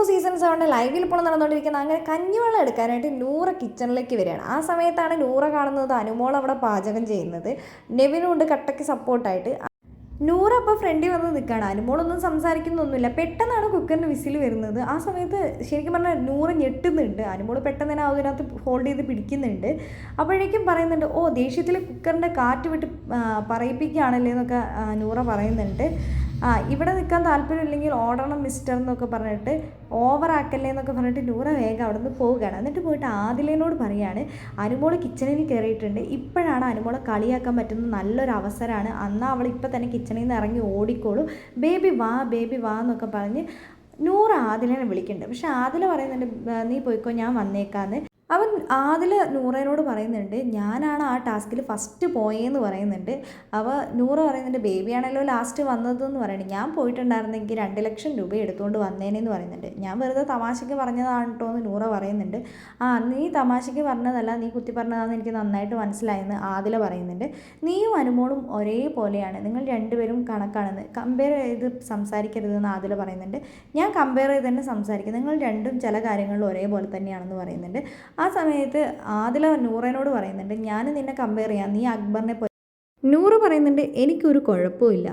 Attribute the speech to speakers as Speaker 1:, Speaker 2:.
Speaker 1: ബോ സീസൺ സെവന്റെ ലൈവിൽ ഇപ്പോൾ നടന്നുകൊണ്ടിരിക്കുന്ന അങ്ങനെ കഞ്ഞിവെള്ളം എടുക്കാനായിട്ട് നൂറ കിച്ചണിലേക്ക് വരികയാണ്. ആ സമയത്താണ് നൂറ കാണുന്നത് അനുമോൾ അവിടെ പാചകം ചെയ്യുന്നത്. നെവിനും ഉണ്ട് കട്ടയ്ക്ക് സപ്പോർട്ടായിട്ട് നൂറ് അപ്പോൾ ഫ്രണ്ടിൽ വന്ന് നിൽക്കുകയാണ്. അനുമോളൊന്നും സംസാരിക്കുന്നൊന്നുമില്ല. പെട്ടെന്നാണ് കുക്കറിന് വിസിൽ വരുന്നത്. ആ സമയത്ത് ശരിക്കും പറഞ്ഞാൽ നൂറ് ഞെട്ടുന്നുണ്ട്. അനുമോൾ പെട്ടെന്ന് തന്നെ അതിനകത്ത് ഹോൾഡ് ചെയ്ത് പിടിക്കുന്നുണ്ട്. അപ്പോഴേക്കും പറയുന്നുണ്ട് ഓ ദേഷ്യത്തിൽ കുക്കറിന്റെ കാറ്റ് വിട്ട് പറയിപ്പിക്കുകയാണല്ലേ എന്നൊക്കെ നൂറ പറയുന്നുണ്ട്. ആ ഇവിടെ നിൽക്കാൻ താല്പര്യമില്ലെങ്കിൽ ഓടണം മിസ്റ്റർ എന്നൊക്കെ പറഞ്ഞിട്ട് ഓവർ ആക്കല്ലേ എന്നൊക്കെ പറഞ്ഞിട്ട് നൂറ വേഗം അവിടെ നിന്ന് പോവുകയാണ്. എന്നിട്ട് പോയിട്ട് ആദിലേനോട് പറയാണ് അനുമോൾ കിച്ചണിൽ കയറിയിട്ടുണ്ട് ഇപ്പോഴാണ് അനുമോളെ കളിയാക്കാൻ പറ്റുന്ന നല്ലൊരു അവസരമാണ്. അന്നാ അവൾ ഇപ്പം തന്നെ കിച്ചണിൽ നിന്ന് ഇറങ്ങി ഓടിക്കോളും. ബേബി വാ ബേബി വാ എന്നൊക്കെ പറഞ്ഞ് നൂറ് ആദിലിനെ വിളിക്കുന്നുണ്ട്. പക്ഷെ ആദില പറയുന്നുണ്ട് നീ പോയിക്കോ ഞാൻ വന്നേക്കാന്ന്. അവൻ ആദിൽ നൂറേനോട് പറയുന്നുണ്ട് ഞാനാണ് ആ ടാസ്കിൽ ഫസ്റ്റ് പോയേന്ന് പറയുന്നുണ്ട്. അവ നൂറ് പറയുന്നുണ്ട് ബേബിയാണല്ലോ ലാസ്റ്റ് വന്നതെന്ന് പറയുന്നത് ഞാൻ പോയിട്ടുണ്ടായിരുന്നെങ്കിൽ രണ്ട് ലക്ഷം രൂപ എടുത്തുകൊണ്ട് വന്നേനെന്ന് പറയുന്നുണ്ട്. ഞാൻ വെറുതെ തമാശയ്ക്ക് പറഞ്ഞതാണ് കേട്ടോ എന്ന് നൂറ പറയുന്നുണ്ട്. ആ നീ തമാശയ്ക്ക് പറഞ്ഞതല്ല നീ കുത്തി പറഞ്ഞതാണെന്ന് എനിക്ക് നന്നായിട്ട് മനസ്സിലായെന്ന് ആദില പറയുന്നുണ്ട്. നീയും അനുമോളും ഒരേപോലെയാണ്. നിങ്ങൾ രണ്ടുപേരും കണക്കാണെന്ന് കമ്പയർ ചെയ്ത് സംസാരിക്കരുതെന്ന് ആദില പറയുന്നുണ്ട്. ഞാൻ കമ്പയർ ചെയ്ത് തന്നെ സംസാരിക്കും. നിങ്ങൾ രണ്ടും ചില കാര്യങ്ങളിൽ ഒരേപോലെ തന്നെയാണെന്ന് പറയുന്നുണ്ട്. ആ സമയത്ത് ആദില നൂറേനോട് പറയുന്നുണ്ട് ഞാൻ നിന്നെ കമ്പയർ ചെയ്യാം. നീ അക്ബറിനെ പോയി നൂറ് പറയുന്നുണ്ട് എനിക്കൊരു കുഴപ്പമില്ല.